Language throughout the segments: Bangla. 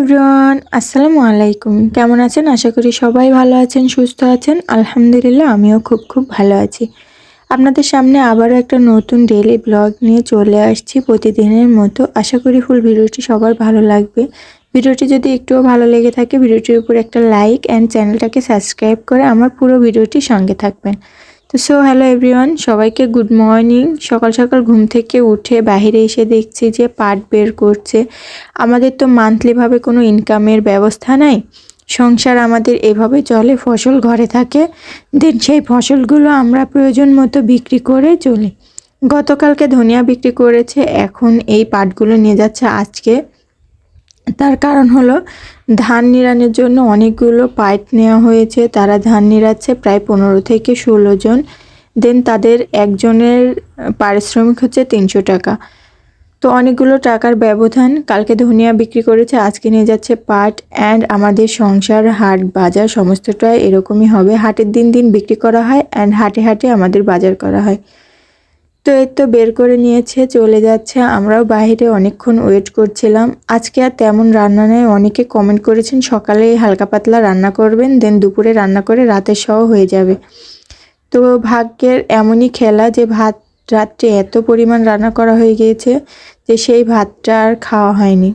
এভরিওয়ান, আসসালামু আলাইকুম। কেমন আছেন? আশা করি সবাই ভালো আছেন, সুস্থ আছেন। আলহামদুলিল্লাহ, আমিও খুব খুব ভালো আছি। আপনাদের সামনে আবারও একটা নতুন ডেইলি ব্লগ নিয়ে চলে আসছি প্রতিদিনের মতো। আশা করি ফুল ভিডিওটি সবার ভালো লাগবে। ভিডিওটি যদি একটুও ভালো লেগে থাকে, ভিডিওটির উপর একটা লাইক অ্যান্ড চ্যানেলটাকে সাবস্ক্রাইব করে আমার পুরো ভিডিওটি সঙ্গে থাকবেন। তো সো হ্যালো এভরিওয়ান সবাইকে গুড মর্নিং সকাল সকাল ঘুম থেকে উঠে বাইরে এসে দেখছি যে পাট বের করছে। আমাদের তো মান্থলিভাবে কোনো ইনকামের ব্যবস্থা নাই। সংসার আমাদের এভাবে চলে, ফসল ঘরে থাকে। দেন সেই ফসলগুলো আমরা প্রয়োজন মতো বিক্রি করে চলি। গতকালকে ধনিয়া বিক্রি করেছে, এখন এই পাটগুলো নিয়ে যাচ্ছে আজকে। তার কারণ হলো ধান নিড়ানোর জন্য অনেকগুলো পাইপ নেওয়া হয়েছে। তারা ধান নিড়াচ্ছে প্রায় পনেরো থেকে ষোলো জন। দেন তাদের একজনের পারিশ্রমিক হচ্ছে তিনশো টাকা। তো অনেকগুলো টাকার ব্যবধান কালকে ধনিয়া বিক্রি করেছে, আজকে নিয়ে যাচ্ছে পাট অ্যান্ড আমাদের সংসার, হাট, বাজার সমস্তটাই এরকমই হবে। হাটের দিন দিন বিক্রি করা হয় অ্যান্ড হাটে হাটে আমাদের বাজার করা হয়। তো এই তো বের করে নিয়েছে, চলে যাচ্ছে। আমরাও বাইরে অনেকক্ষণ ওয়েট করছিলাম। আজকে আর তেমন রান্না নেই। অনেকে কমেন্ট করেছেন, সকালে হালকা পাতলা রান্না করবেন দেন দুপুরে রান্না করে রাতের সহ হয়ে যাবে। তো ভাগ্যের এমনই খেলা যে ভাত রাত্রে এত পরিমাণ রান্না করা হয়ে গিয়েছে যে সেই ভাতটা আর খাওয়া হয়নি।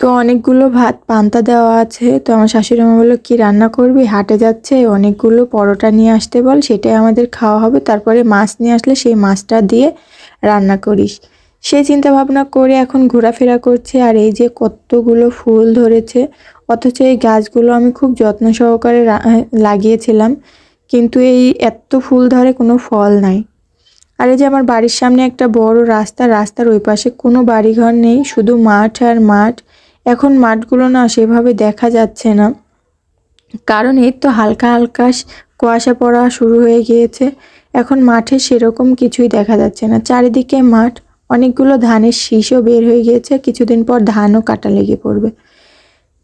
তো অনেকগুলো ভাত, পান্তা দেওয়া আছে। তো আমার শাশুড়ি মা বলল, কী রান্না করবি? হাটে যাচ্ছে, অনেকগুলো পরোটা নিয়ে আসতে বল, সেটাই আমাদের খাওয়া হবে। তারপরে মাছ নিয়ে আসলে সেই মাছটা দিয়ে রান্না করিস। সেই চিন্তা ভাবনা করে এখন ঘোরাফেরা করছে, আর এই যে কতগুলো ফুল ধরেছে, অথচ এই গাছগুলো আমি খুব যত্ন সহকারে লাগিয়েছিলাম, কিন্তু এই এত ফুল ধরে কোনো ফল নাই। আর এই যে আমার বাড়ির সামনে একটা বড় রাস্তা, রাস্তার ওই পাশে কোনো বাড়িঘর নেই, শুধু মাঠ আর মাঠ। এখন মাঠগুলো না সেভাবে দেখা যাচ্ছে না। কারণ এর তো হালকা হালকা কুয়াশা পড়া শুরু হয়ে গিয়েছে। এখন মাঠে সেরকম কিছুই দেখা যাচ্ছে না। চারিদিকে মাঠ, অনেকগুলো ধানের শীষও বের হয়ে গিয়েছে। কিছুদিন পর ধানও কাটা লেগে পড়বে।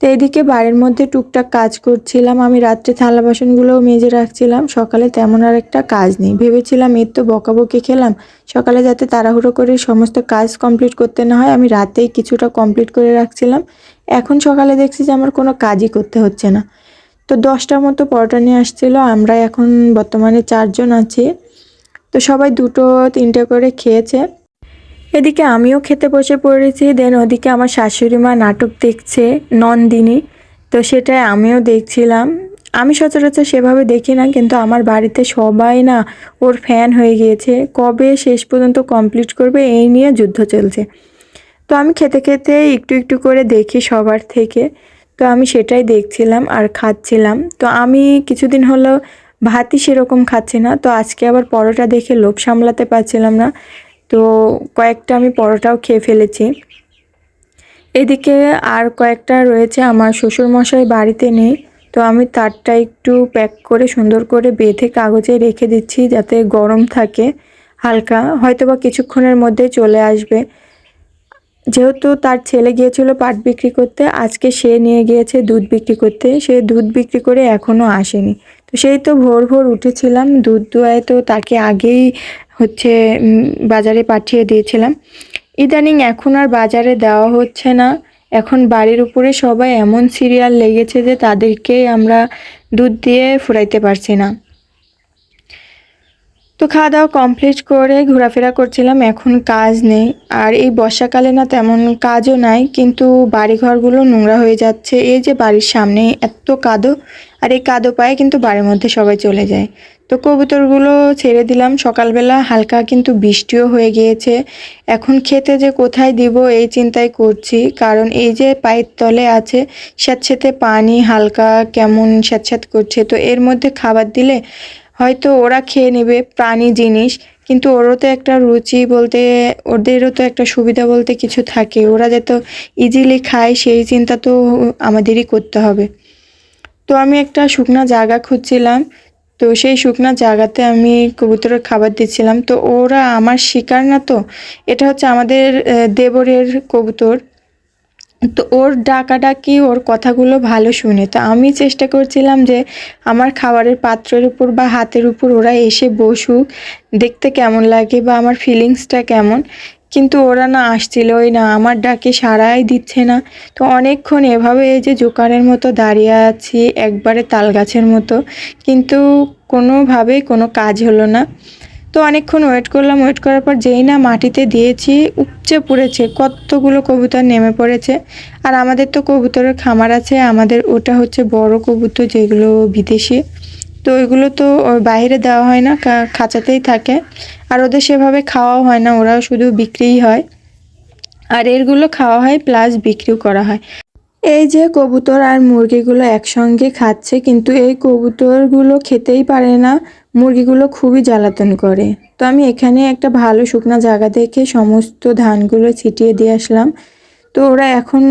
তো এদিকে বাড়ির মধ্যে টুকটাক কাজ করছিলাম। আমি রাত্রে থালা বাসনগুলোও মেজে রাখছিলাম। সকালে তেমন আর একটা কাজ নেই। ভেবেছিলাম এর তো বকাবকি খেলাম। সকালে যাতে তাড়াহুড়ো করে সমস্ত কাজ কমপ্লিট করতে না হয়, আমি রাতেই কিছুটা কমপ্লিট করে রাখছিলাম। এখন সকালে দেখছি যে আমার কোনো কাজই করতে হচ্ছে না। তো দশটার মতো পরোটা নিয়ে আসছিল। আমরা এখন বর্তমানে চারজন আছি। তো সবাই দুটো তিনটে করে খেয়েছে। এদিকে আমিও খেতে বসে পড়েছি দেন ওদিকে আমার শাশুড়ি মা নাটক দেখছে, নন্দিনী। তো সেটাই আমিও দেখছিলাম। আমি সচরাচর সেভাবে দেখি না, কিন্তু আমার বাড়িতে সবাই না ওর ফ্যান হয়ে গিয়েছে। কবে শেষ পর্যন্ত কমপ্লিট করবে এই নিয়ে যুদ্ধ চলছে। তো আমি খেতে খেতে একটু একটু করে দেখি সবার থেকে। তো আমি সেটাই দেখছিলাম আর খাচ্ছিলাম। তো আমি কিছুদিন হলো ভাতই সেরকম খাচ্ছি না, তো আজকে আবার পরোটা দেখে লোভ সামলাতে পারছিলাম না। তো কয়েকটা আমি পরোটাও খেয়ে ফেলেছি। এদিকে আর কয়েকটা রয়েছে আমার শ্বশুরমশাই বাড়িতে নেই, তো আমি তারটা একটু প্যাক করে সুন্দর করে বেঁধে কাগজে রেখে দিচ্ছি যাতে গরম থাকে হালকা হয়তো বা কিছুক্ষণের মধ্যে চলে আসবে। যেহেতু তার ছেলে গিয়েছিল পাট বিক্রি করতে, আজকে সে নিয়ে গিয়েছে দুধ বিক্রি করতে, সে দুধ বিক্রি করে এখনও আসেনি। তো সেই তো ভোর ভোর উঠেছিলাম, দুধ দোয়ায় তো তাকে আগেই হচ্ছে বাজারে পাঠিয়ে দিয়েছিলাম। ইদানিং এখন আর বাজারে দেওয়া হচ্ছে না। এখন বাড়ির উপরে সবাই এমন সিরিয়াল লেগেছে যে তাদেরকে আমরা দুধ দিয়ে ফুরাইতে পারছি না। তো খাওয়া দাওয়া কমপ্লিট করে ঘোরাফেরা করছিলাম, এখন কাজ নেই। আর এই বর্ষাকালে না তেমন কাজও নাই, কিন্তু বাড়িঘরগুলো নোংরা হয়ে যাচ্ছে। এই যে বাড়ির সামনে এত কাদো, আর এই কাদো পায়ে কিন্তু বাড়ির মধ্যে সবাই চলে যায়। তো কবুতরগুলো ছেড়ে দিলাম। সকালবেলা হালকা কিন্তু বৃষ্টিও হয়ে গিয়েছে। এখন খেতে যে কোথায় দিব এই চিন্তাই করছি, কারণ এই যে পায়ের তলে আছে স্যাঁতস্যাঁতে পানি হালকা কেমন স্যাঁতস্যাঁত করছে। তো এর মধ্যে খাবার দিলে হয়তো ওরা খেয়ে নেবে প্রাণী জিনিস, কিন্তু ওরও তো একটা রুচি বলতে, ওদেরও তো একটা সুবিধা বলতে কিছু থাকে। ওরা যাতে ইজিলি খায়, সেই চিন্তা তো আমাদেরই করতে হবে। তো আমি একটা শুকনো জায়গা খুঁজছিলাম। তো সেই শুকনো জায়গাতে আমি কবুতরের খাবার দিচ্ছিলাম। তো ওরা আমার শিকার না তো? এটা হচ্ছে আমাদের দেবরের কবুতর। তো ওর ডাকাডাকি, ওর কথাগুলো ভালো শুনে। তো আমি চেষ্টা করছিলাম যে আমার খাবারের পাত্রের উপর বা হাতের উপর ওরা এসে বসুক, দেখতে কেমন লাগে বা আমার ফিলিংসটা কেমন। কিন্তু ওরা না আসছিলই না, আমার ডাকে সাড়াই দিচ্ছে না। তো অনেকক্ষণ এভাবে এই যে জোকারের মতো দাঁড়িয়ে আছি, একবারে তাল গাছের মতো। কিন্তু কোনোভাবেই কোনো কাজ হলো না। তো অনেকক্ষণ ওয়েট করলাম। ওয়েট করার পর যেই না মাটিতে দিয়েছি, উপচে পড়েছে, কতগুলো কবুতর নেমে পড়েছে। আর আমাদের তো কবুতরের খামার আছে, আমাদের ওটা হচ্ছে বড় কবুতর যেগুলো বিদেশি। তো ওইগুলো তো বাইরে দেওয়া হয় না খাঁচাতেই থাকে। আর ওদের সেভাবে খাওয়াও হয় না, ওরাও শুধু বিক্রিই হয়। আর এরগুলো খাওয়া হয় প্লাস বিক্রিও করা হয়। এই যে কবুতর আর মুরগিগুলো একসঙ্গে খাচ্ছে, কিন্তু এই কবুতরগুলো খেতেই পারে না। মুরগিগুলো খুবই জ্বালাতন করে। তো আমি এখানে একটা ভালো শুকনা জায়গা দেখে সমস্ত ধানগুলো ছিটিয়ে দিয়ে আসলাম। তো ওরা এখন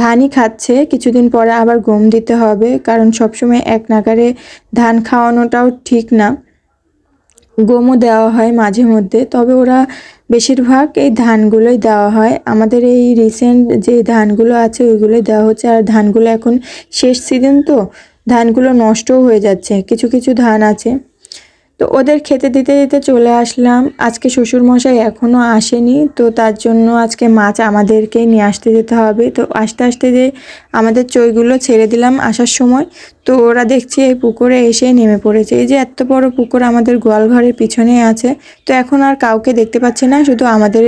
ধানই খাচ্ছে। কিছুদিন পরে আবার গম দিতে হবে, কারণ সবসময় এক নাগারে ধান খাওয়ানোটাও ঠিক না। গমও দেওয়া হয় মাঝে মধ্যে। তবে ওরা বেশিরভাগ এই ধানগুলোই দেওয়া হয়। আমাদের এই রিসেন্ট যে ধানগুলো আছে, ওইগুলোই দেওয়া হচ্ছে। আর ধানগুলো এখন শেষ সিজন তো, ধানগুলো নষ্টও হয়ে যাচ্ছে। কিছু কিছু ধান আছে। তো ওদের খেতে দিতে দিতে চলে আসলাম। আজকে শ্বশুর মশাই এখনও আসেনি, তো তার জন্য আজকে মাছ আমাদেরকে নিয়ে আসতে যেতে হবে। তো আস্তে আস্তে যে আমাদের চইগুলো ছেড়ে দিলাম আসার সময়, তো ওরা দেখছি এই পুকুরে এসে নেমে পড়েছে। এই যে এত বড় পুকুর আমাদের গোয়াল ঘরের পিছনে আছে, তো এখন আর কাউকে দেখতে পাচ্ছি না, শুধু আমাদের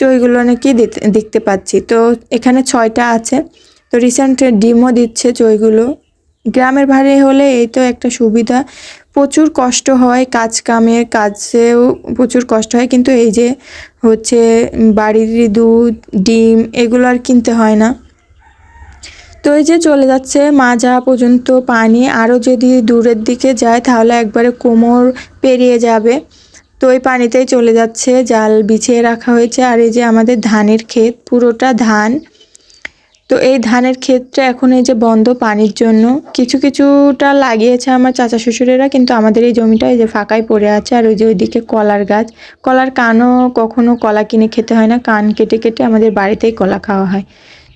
চইগুলো নাকি দেখতে পাচ্ছি। তো এখানে ছয়টা আছে, তো রিসেন্ট ডিমও দিচ্ছে চইগুলো। গ্রামের ভারে হলে এই তো একটা সুবিধা প্রচুর কষ্ট হয় কাজ কামের কাজেও প্রচুর কষ্ট হয়, কিন্তু এই যে হচ্ছে বাড়ির দুধ, ডিম এগুলো আর কিনতে হয় না। তো এই যে চলে যাচ্ছে মাজা পর্যন্ত পানি আরও যদি দূরের দিকে যায় তাহলে একবারে কোমর পেরিয়ে যাবে। তো ওই পানিতেই চলে যাচ্ছে, জাল বিছিয়ে রাখা হয়েছে। আর এই যে আমাদের ধানের ক্ষেত, পুরোটা ধান। তো এই ধানের ক্ষেতটা এখন এই যে বন্ধ পানির জন্য, কিছু কিছুটা লাগিয়েছে আমার চাচা শ্বশুরেরা, কিন্তু আমাদের এই জমিটা এই যে ফাঁকাই পড়ে আছে, আর ওই যে ওইদিকে কলার গাছ। কলার কানও কখনো কলা কিনে খেতে হয় না, কান কেটে কেটে আমাদের বাড়িতেই কলা খাওয়া হয়।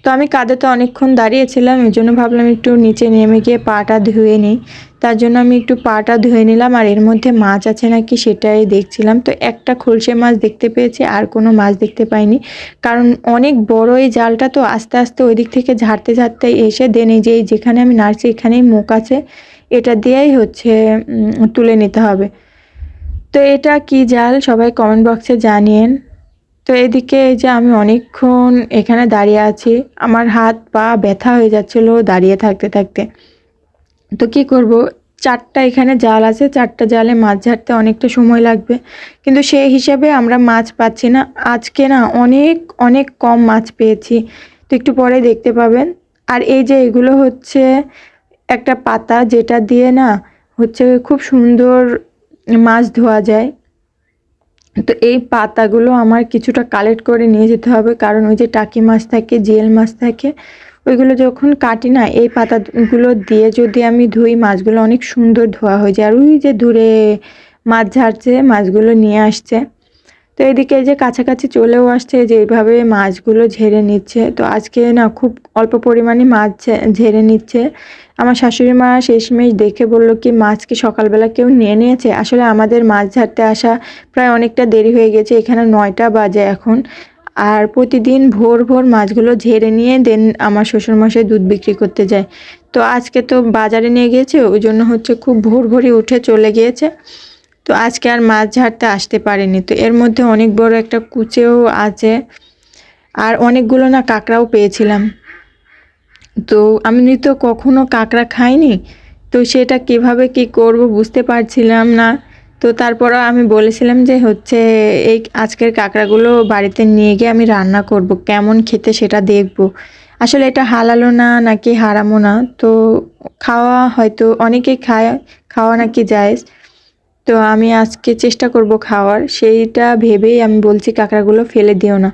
তো আমি কাদাতে অনেকক্ষণ দাঁড়িয়েছিলাম, এই জন্য ভাবলাম একটু নিচে নেমে গিয়ে পাটা ধুয়ে নিই। তার জন্য আমি একটু পাটা ধুয়ে নিলাম আর এর মধ্যে মাছ আছে নাকি সেটাই দেখছিলাম। তো একটা খলসে মাছ দেখতে পেয়েছি, আর কোনো মাছ দেখতে পাইনি। কারণ অনেক বড় এই জালটা তো আস্তে আস্তে ওই দিক থেকে ঝাড়তে ঝাড়তে এসে দেন এই যে যেখানে আমি নাড়ছি এখানেই মুখ আছে, এটা দিয়েই হচ্ছে তুলে নিতে হবে। তো এটা কি জাল? সবাই কমেন্ট বক্সে জানিয়েন। তো এদিকে এই যে আমি অনেকক্ষণ এখানে দাঁড়িয়ে আছি, আমার হাত পা ব্যথা হয়ে যাচ্ছিল দাঁড়িয়ে থাকতে থাকতে। তো কি করব? চারটা এখানে জাল আছে, চারটা জালে মাছ ঝাড়তে অনেকটা সময় লাগবে। কিন্তু সেই হিসাবে আমরা মাছ পাচ্ছি না। আজকে না অনেক অনেক কম মাছ পেয়েছি। তো একটু পরে দেখতে পাবেন। আর এই যে এগুলো হচ্ছে একটা পাতা যেটা দিয়ে না হচ্ছে খুব সুন্দর মাছ ধোয়া যায়। তো এই পাতাগুলো আমার কিছুটা কালেক্ট করে নিয়ে যেতে হবে। কারণ ওই যে টাকি মাছ থাকে জিয়েল মাছ থাকে, ওইগুলো যখন কাটি না, এই পাতাগুলো দিয়ে যদি আমি ধুই, মাছগুলো অনেক সুন্দর ধোয়া হয়ে যায়। আর ওই যে দূরে মাছ ঝাড়ছে, মাছগুলো নিয়ে আসছে। তো এদিকে যে কাছাকাছি চলেও আসছে যে এইভাবে মাছগুলো ঝেড়ে নিচ্ছে। তো আজকে না খুব অল্প পরিমাণে মাছ ঝেড়ে নিচ্ছে। আমার শাশুড়ি মা শেষমেশ দেখে বলল, কি মাছ কি সকালবেলা কেউ নিয়ে নিয়েছে? আসলে আমাদের মাছ ঝাড়তে আসা প্রায় অনেকটা দেরি হয়ে গেছে, এখানে নয়টা বাজে এখন। আর প্রতিদিন ভোর ভোর মাছগুলো ঝেড়ে নিয়ে দেন আমার শ্বশুরমশাই দুধ বিক্রি করতে যায়। তো আজকে তো বাজারে নিয়ে গিয়েছে, ওই জন্য হচ্ছে খুব ভোর ভোরই উঠে চলে গিয়েছে। তো আজকে আর মাছ ঝাড়তে আসতে পারেনি। তো এর মধ্যে অনেক বড় একটা কুচেও আছে। আর অনেকগুলো না কাঁকড়াও পেয়েছিলাম। তো আমি তো কখনো কাঁকড়া খাইনি। তো সেটা কীভাবে কি করব বুঝতে পারছিলাম না। তো তারপরও আমি বলেছিলাম যে হচ্ছে এই আজকের কাঁকড়াগুলো বাড়িতে নিয়ে গিয়ে আমি রান্না করব। কেমন খেতে সেটা দেখব। আসলে এটা হালালো না নাকি হারামো না। তো খাওয়া হয়তো অনেকেই খায়, খাওয়া নাকি যায়। তো আমি আজকে চেষ্টা করব খাওয়ার। সেইটা ভেবেই আমি বলছি, কাঁকড়াগুলো ফেলে দিও না।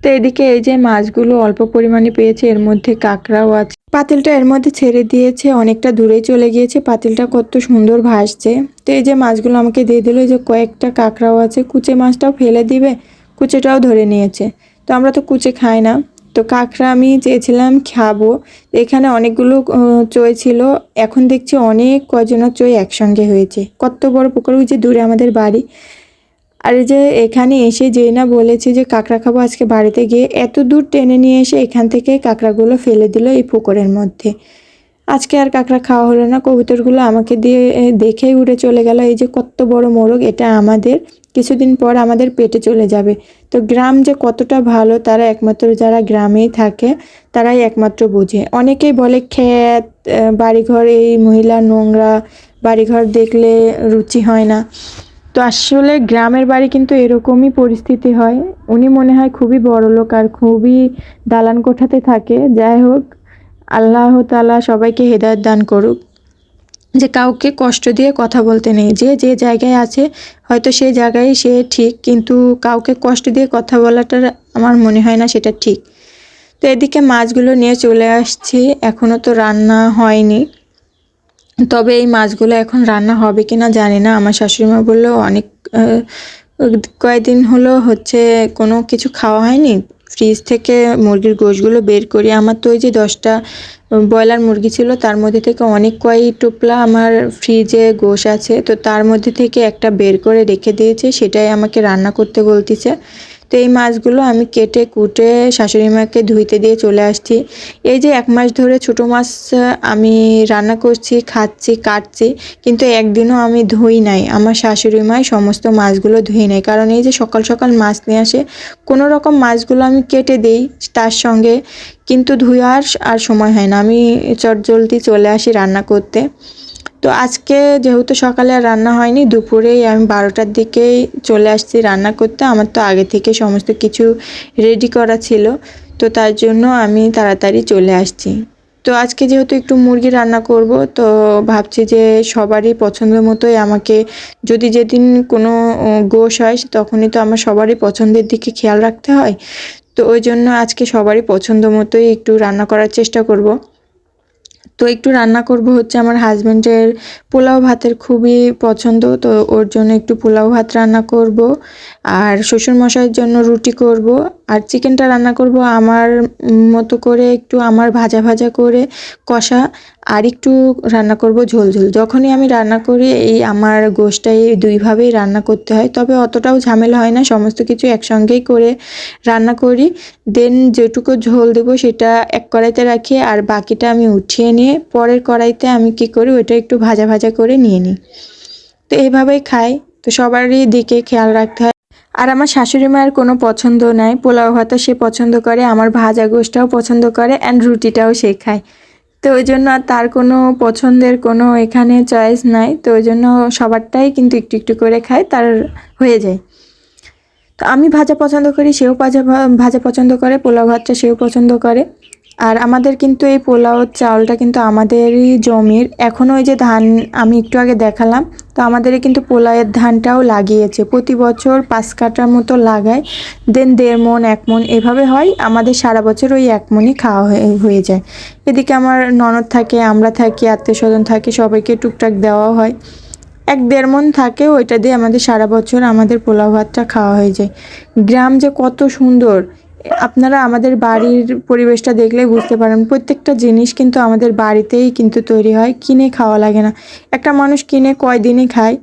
তো এদিকে এই যে মাছগুলো অল্প পরিমাণে পেয়েছে, এর মধ্যে কাঁকড়াও আছে। পাতিলটা এর মধ্যে ছেড়ে দিয়েছে, অনেকটা দূরেই চলে গিয়েছে। পাতিলটা কত সুন্দর ভাসছে। তো এই যে মাছগুলো আমাকে দিয়ে দিল যে কয়েকটা কাঁকড়াও আছে। কুচে মাছটাও ফেলে দিবে, কুচেটাও ধরে নিয়েছে। তো আমরা তো কুচে খাই না। তো কাঁকড়া আমি চেয়েছিলাম খাব। এখানে অনেকগুলো চই ছিল। এখন দেখছি অনেক কজনের চই একসঙ্গে হয়েছে। কত বড় পুকুর ওই যে দূরে আমাদের বাড়ি। আর যে এখানে এসে যেই না বলেছে যে কাঁকড়া খাব আজকে বাড়িতে গিয়ে। এত দূর টেনে নিয়ে এসে এখান থেকে কাঁকড়াগুলো ফেলে দিল এই পুকুরের মধ্যে। আজকে আর কাঁকড়া খাওয়া হলো না। কবুতরগুলো আমাকে দিয়ে দেখেই উড়ে চলে গেল। এই যে কত বড় মোরগ, এটা আমাদের কিছুদিন পর আমাদের পেটে চলে যাবে। তো গ্রাম যে কতটা ভালো, তারা একমাত্র যারা গ্রামেই থাকে, তারাই একমাত্র বোঝে। অনেকেই বলে ক্ষেত বাড়িঘর, এই মহিলা নোংরা, বাড়িঘর দেখলে রুচি হয় না। তো আসলে গ্রামের বাড়ি কিন্তু এরকমই পরিস্থিতি হয়। উনি মনে হয় খুবই বড় লোক আর খুবই দালান কোঠাতে থাকে। যাই হোক, আল্লাহ তাআলা সবাইকে হেদায়ত দান করুক। যে কাউকে কষ্ট দিয়ে কথা বলতে নেই। যে যে জায়গায় আছে, হয়তো সেই জায়গায় সে ঠিক, কিন্তু কাউকে কষ্ট দিয়ে কথা বলাটা আমার মনে হয় না সেটা ঠিক। তো এদিকে মাছগুলো নিয়ে চলে আসছি। এখনও তো রান্না হয়নি। তবে এই মাছগুলো এখন রান্না হবে কি না জানি না। আমার শাশুড়িমা বলল, অনেক কয়েকদিন হলো হচ্ছে কোনো কিছু খাওয়া হয়নি। ফ্রিজ থেকে মুরগির গোশগুলো বের করি। আমার তো ওই যে দশটা ব্রয়লার মুরগি ছিল, তার মধ্যে থেকে অনেক কয়েক টোপলা আমার ফ্রিজে গোশ আছে। তো তার মধ্যে থেকে একটা বের করে রেখে দিয়েছে, সেটাই আমাকে রান্না করতে বলতেছে। তো এই মাছগুলো আমি কেটে, কুটে শাশুড়ি মাকে ধুইতে দিয়ে চলে আসছি। এই যে এক মাস ধরে ছোটো মাছ আমি রান্না করছি, খাচ্ছি, কাটছি, কিন্তু একদিনও আমি ধুই নাই। আমার শাশুড়ি মাই সমস্ত মাছগুলো ধুই নাই কারণ এই যে সকাল সকাল মাছ নিয়ে আসে, কোনো রকম মাছগুলো আমি কেটে দেই তার সঙ্গে, কিন্তু ধুয়ার আর সময় হয় না। আমি চটজলদি চলে আসি রান্না করতে। তো আজকে যেহেতু সকালে আর রান্না হয়নি, দুপুরেই আমি বারোটার দিকেই চলে আসছি রান্না করতে। আমার তো আগে থেকে সমস্ত কিছু রেডি করা ছিল, তো তার জন্য আমি তাড়াতাড়ি চলে আসছি। তো আজকে যেহেতু একটু মুরগি রান্না করব, তো ভাবছি যে সবারই পছন্দ মতোই আমাকে যদি যেদিন কোনো গোশ হয় তখনই তো আমার সবারই পছন্দের দিকে খেয়াল রাখতে হয়। তো ওই জন্য আজকে সবারই পছন্দ মতোই একটু রান্না করার চেষ্টা করব। তো একটু রান্না করব হচ্ছে আমার হাজব্যান্ডের পোলাও ভাতের খুবই পছন্দ, তো ওর জন্য একটু পোলাও ভাত রান্না করব। আর শ্বশুর মশাইয়ের জন্য রুটি করব। আর চিকেনটা রান্না করব আমার মতো করে একটু আমার ভাজা ভাজা করে কষা। আর একটু রান্না করব ঝোল ঝোল। যখনই আমি রান্না করি, এই আমার গোষ্ঠটাই দুইভাবেই রান্না করতে হয়। তবে অতটাও ঝামেলা হয় না, সমস্ত কিছু একসঙ্গেই করে রান্না করি। দেন যেটুকু ঝোল দেবো সেটা এক কড়াইতে রাখি আর বাকিটা আমি উঠিয়ে নিয়ে পরের কড়াইতে আমি কি করি ওটা একটু ভাজা ভাজা করে নিয়ে নিই। তো এইভাবেই খাই। তো সবারই দিকে খেয়াল রাখতে হয়। আর আমার শাশুড়ি মায়ের কোনো পছন্দ নাই। পোলাও ভাতা সে পছন্দ করে, আমার ভাজা গোষ্ঠটাও পছন্দ করে অ্যান্ড রুটিটাও সে খায়। তো ওই জন্য আর তার কোনো পছন্দের কোনো এখানে চয়েস নাই। তো ওই জন্য সবারটাই কিন্তু একটু একটু করে খায়, তার হয়ে যায়। তো আমি ভাজা পছন্দ করি, সেও ভাজা ভাজা পছন্দ করে, পোলাও ভাতটা সেও পছন্দ করে। আর আমাদের কিন্তু এই পোলাও চাউলটা কিন্তু আমাদেরই জমির। এখনও ওই যে ধান আমি একটু আগে দেখালাম, তো আমাদের কিন্তু পোলাওয়ের ধানটাও লাগিয়েছে। প্রতি বছর পাঁচ কাটার মতো লাগায়, দেন দেড় মন এক মন এভাবে হয়। আমাদের সারা বছর ওই এক মনই খাওয়া হয়ে হয়ে যায়। এদিকে আমার ননদ থাকে, আমরা থাকি আত্মীয় স্বজন থাকে, সবাইকে টুকটাক দেওয়া হয়। এক দেড় মন থাকে, ওইটা দিয়ে আমাদের সারা বছর আমাদের পোলাও ভাতটা খাওয়া হয়ে যায়। গ্রাম যে কত সুন্দর আপনারা আমাদের বাড়ির পরিবেশটা দেখলেই বুঝতে পারেন, প্রত্যেকটা জিনিস কিন্তু আমাদের বাড়িতেই কিন্তু তৈরি হয়, কিনে খাওয়া লাগে না। একটা মানুষ কিনে কয়দিনই খায়।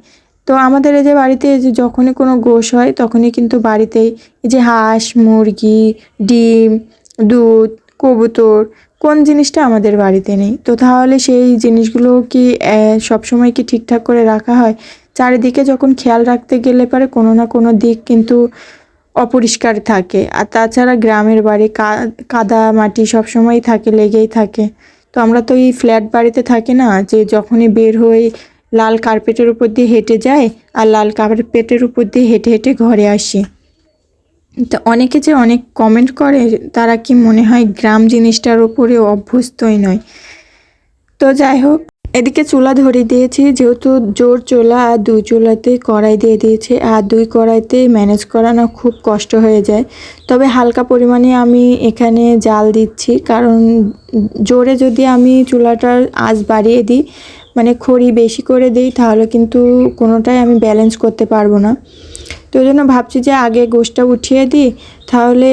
তো আমাদের এই যে বাড়িতে যে যখনই কোনো গোশ হয়, তখনই কিন্তু বাড়িতেই এই যে হাঁস, মুরগি, ডিম, দুধ, কবুতর, কোন জিনিসটা আমাদের বাড়িতে নেই। তো তাহলে সেই জিনিসগুলো কি সবসময় কি ঠিকঠাক করে রাখা হয়? চারিদিকে যখন খেয়াল রাখতে গেলে পারে কোনো না কোনো দিক কিন্তু অপরিষ্কার থাকে। আর তাছাড়া গ্রামের বাড়ি কাদা মাটি সবসময় থাকে, লেগেই থাকে। তো আমরা তো এই ফ্ল্যাট বাড়িতে থাকি না, যে যখনই বের হই, লাল কার্পেটের উপর দিয়ে হেঁটে যায় আর লাল কার্পেটের উপর দিয়ে হেঁটে হেঁটে ঘরে আসি। তো অনেকে যে অনেক কমেন্ট করে, তারা কি মনে হয় গ্রাম জিনিসটার উপরে অভ্যস্তই নয়? তো যাই হোক এদিকে চুলা ধরিয়ে দিয়েছি, যেহেতু জোর চুলা আর দুই চুলাতে কড়াই দিয়ে দিয়েছে, আর দুই কড়াইতে ম্যানেজ করানো খুব কষ্ট হয়ে যায়। তবে হালকা পরিমাণে আমি এখানে জাল দিচ্ছি, কারণ জোরে যদি আমি চুলাটার আঁচ বাড়িয়ে দিই মানে খড়ি বেশি করে দিই, তাহলে কিন্তু কোনোটাই আমি ব্যালেন্স করতে পারব না। তো ওই জন্য ভাবছি যে আগে গোশটা উঠিয়ে দিই। তাহলে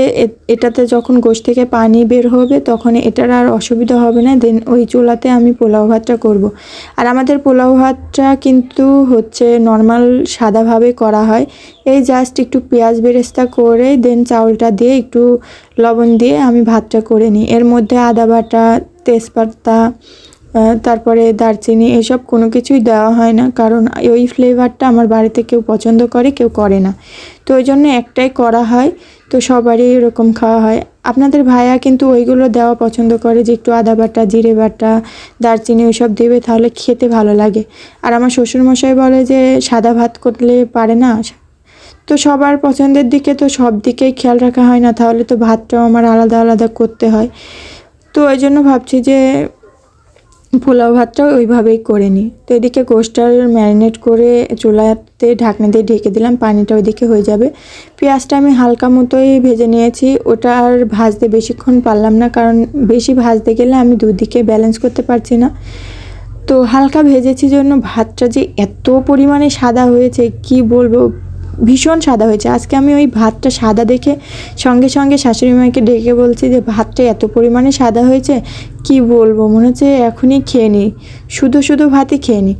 এটাতে যখন গোশ থেকে পানি বের হবে তখন এটার আর অসুবিধা হবে না। দেন ওই চুলাতে আমি পোলাও ভাতটা করব। আর আমাদের পোলাও ভাতটা কিন্তু হচ্ছে নর্মাল সাদাভাবে করা হয়। এই জাস্ট একটু পেঁয়াজ বেরেস্তা করে দেন চাউলটা দিয়ে একটু লবণ দিয়ে আমি ভাতটা করে নিই। এর মধ্যে আদা বাটা, তেজপাতা তারপরে দারচিনি এসব কোনো কিছুই দেওয়া হয় না, কারণ ওই ফ্লেভারটা আমার বাড়িতে কেউ পছন্দ করে, কেউ করে না। তো ওই জন্য একটাই করা হয়, তো সবারই এরকম খাওয়া হয়। আপনাদের ভাইয়া কিন্তু ওইগুলো দেওয়া পছন্দ করে, যে একটু আদা বাটা, জিরে বাটা, দারচিনি ওইসব দেবে, তাহলে খেতে ভালো লাগে। আর আমার শ্বশুরমশাই বলে যে, সাদা ভাত করলে পারে না। তো সবার পছন্দের দিকে তো সব দিকেই খেয়াল রাখা হয় না, তাহলে তো ভাতটাও আমার আলাদা আলাদা করতে হয়। তো ওই জন্য ভাবছি যে পোলাও ভাতটাও ওইভাবেই করে নিই। তো এদিকে গোষ্ঠটার ম্যারিনেট করে চুলাতে ঢাকনা দিয়ে ঢেকে দিলাম, পানিটা ওইদিকে হয়ে যাবে। পেঁয়াজটা আমি হালকা মতোই ভেজে নিয়েছি, ওটা আর ভাজতে বেশিক্ষণ পারলাম না, কারণ বেশি ভাজতে গেলে আমি দুদিকে ব্যালেন্স করতে পারছি না। তো হালকা ভেজেছি জন্য ভাতটা যে এত পরিমাণে সাদা হয়েছে, কি বলব? ভীষণ সাদা হয়েছে। আজকে আমি ওই ভাতটা সাদা দেখে সঙ্গে সঙ্গে শাশুড়ি মাকে ডেকে বলছি যে, ভাতটা এত পরিমাণে সাদা হয়েছে, কি বলব? মনে হচ্ছে এখনই খেয়ে নিই শুধু শুধু ভাতই খেয়ে নিই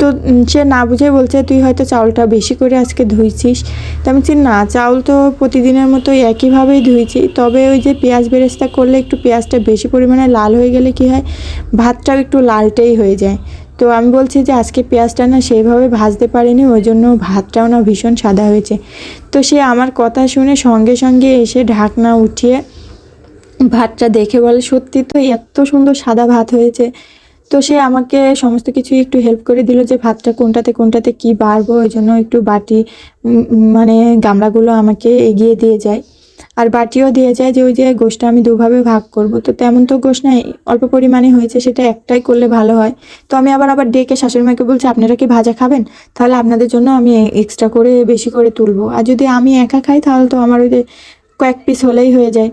তো সে না বুঝে বলছে, তুই হয়তো চাউলটা বেশি করে আজকে ধুইছিস। তো আমি বলছি, না, চাউল তো প্রতিদিনের মতো একইভাবেই ধুইছি। তবে ওই যে পেঁয়াজ বেরেস্তা করলে একটু পেঁয়াজটা বেশি পরিমাণে লাল হয়ে গেলে কি হয়? ভাতটাও একটু লালটেই হয়ে যায়। তো আমি বলছি যে আজকে পেঁয়াজটা না সেইভাবে ভাজতে পারিনি, ওই জন্য ভাতটাও না ভীষণ সাদা হয়েছে। তো সে আমার কথা শুনে সঙ্গে সঙ্গে এসে ঢাকনা উঠিয়ে ভাতটা দেখে বলে, সত্যি তো এত সুন্দর সাদা ভাত হয়েছে। তো সে আমাকে সমস্ত কিছু একটু হেল্প করে দিল যে ভাতটা কোনটাতে কোনটাতে কি বাড়বো, ওই জন্য একটু বাটি মানে গামলাগুলো আমাকে এগিয়ে দিয়ে যায়। আর বাটিও দিয়ে যায় যে ওই যে গোষ্ঠটা আমি দুভাবে ভাগ করব। তো তেমন তো গোশ নাই, অল্প পরিমাণে হয়েছে, সেটা একটাই করলে ভালো হয়। তো আমি আবার আবার ডেকে শাশুড়ি মাকে বলছি, আপনারা কি ভাজা খাবেন? তাহলে আপনাদের জন্য আমি এক্সট্রা করে বেশি করে তুলবো। আর যদি আমি একা খাই, তাহলে তো আমার ওই যে কয়েক পিস হলেই হয়ে যায়।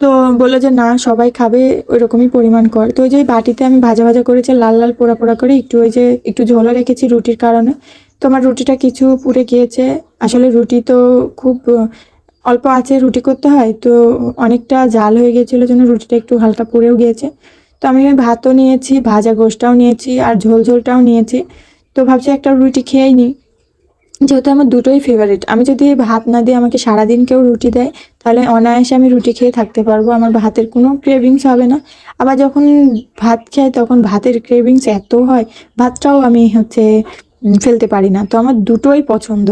তো বলল যে, না, সবাই খাবে ওই রকমই পরিমাণ কর। তো ওই যে বাটিতে আমি ভাজা ভাজা করেছি, লাল লাল পোড়া পোড়া করে একটু ওই যে একটু ঝোলও রেখেছি রুটির কারণে। তো আমার রুটিটা কিছু পুড়ে গিয়েছে। আসলে রুটি তো খুব অল্প আছে, রুটি করতে হয়, তো অনেকটা জাল হয়ে গিয়েছিল জন্য রুটিটা একটু হালকা পুড়েও গিয়েছে। তো আমি ভাতও নিয়েছি, ভাজা গোশটাও নিয়েছি আর ঝোল ঝোলটাও নিয়েছি। তো ভাবছি একটা রুটি খেয়েই নিই। যেহেতু আমার দুটোই ফেভারিট আমি যদি ভাত না দিয়ে আমাকে সারাদিন কেউ রুটি দেয়, তাহলে অনায়াসে আমি রুটি খেয়ে থাকতে পারব। আমার ভাতের কোনো ক্রেভিংস হবে না। আবার যখন ভাত খাই, তখন ভাতের ক্রেভিংস এত হয়, ভাতটাও আমি হচ্ছে ফেলতে পারি না। তো আমার দুটোই পছন্দ।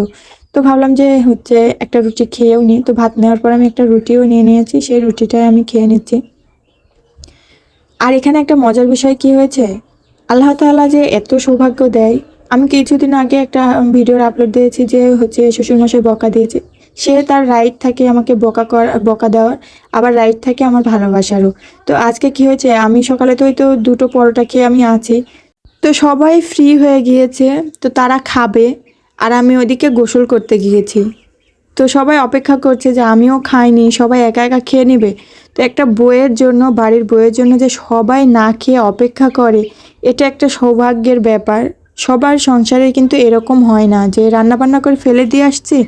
তো ভাবলাম যে হচ্ছে একটা রুটি খেয়েও নিই। তো ভাত নেওয়ার পর আমি একটা রুটিও নিয়ে নিয়েছি, সেই রুটিটাই আমি খেয়ে নিচ্ছি। আর এখানে একটা মজার বিষয় কি হয়েছে? আল্লাহ তাআলা যে এত সৌভাগ্য দেয়। আমি কিছুদিন আগে একটা ভিডিওর আপলোড দিয়েছি যে হচ্ছে শ্বশুরমশাই বকা দিয়েছে। সে তার রাইট থাকে আমাকে বকা কর, বকা দেওয়ার, আবার রাইট থাকে আমার ভালোবাসারও। তো আজকে কি হয়েছে? আমি সকালে তো ওই তো দুটো পরোটা খেয়ে আমি আছি। তো সবাই ফ্রি হয়ে গিয়েছে। তো তারা খাবে। আর আমি ওইদিকে গোসল করতে গিয়েছি। তো সবাই অপেক্ষা করছে যে আমিও খাইনি, সবাই একা একা খেয়ে নেবে। তো একটা বইয়ের জন্য, বাড়ির বইয়ের জন্য যে সবাই না খেয়ে অপেক্ষা করে, এটা একটা সৌভাগ্যের ব্যাপার। সবার সংসারে কিন্তু এরকম হয় না যে রান্না বান্না করে ফেলে দিয়ে আসছি,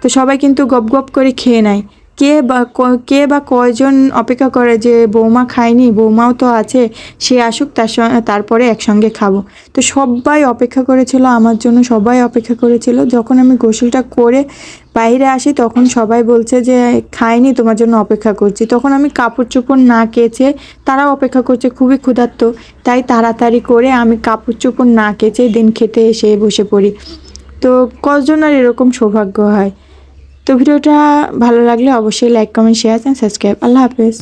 তো সবাই কিন্তু গপ গপ করে খেয়ে নেয়। কে বা ক- বা কয়জন অপেক্ষা করে যে বৌমা খায়নি, বৌমাও তো আছে, সে আসুক, তার তারপরে একসঙ্গে খাব। তো সবাই অপেক্ষা করেছিল, আমার জন্য সবাই অপেক্ষা করেছিল। যখন আমি গোসলটা করে বাইরে আসি, তখন সবাই বলছে যে খাইনি তোমার জন্য অপেক্ষা করছি। তখন আমি কাপড় চোপড় না কেচে, তারাও অপেক্ষা করছে, খুবই ক্ষুধার্ত। তাই তাড়াতাড়ি করে আমি কাপড় চোপড় না কেচে দিন খেতে এসে বসে পড়ি। তো কজন আর এরকম সৌভাগ্য হয়? তো ভিডিওটা ভালো লাগলে অবশ্যই like comment share and subscribe আল্লাহ হাফেজ।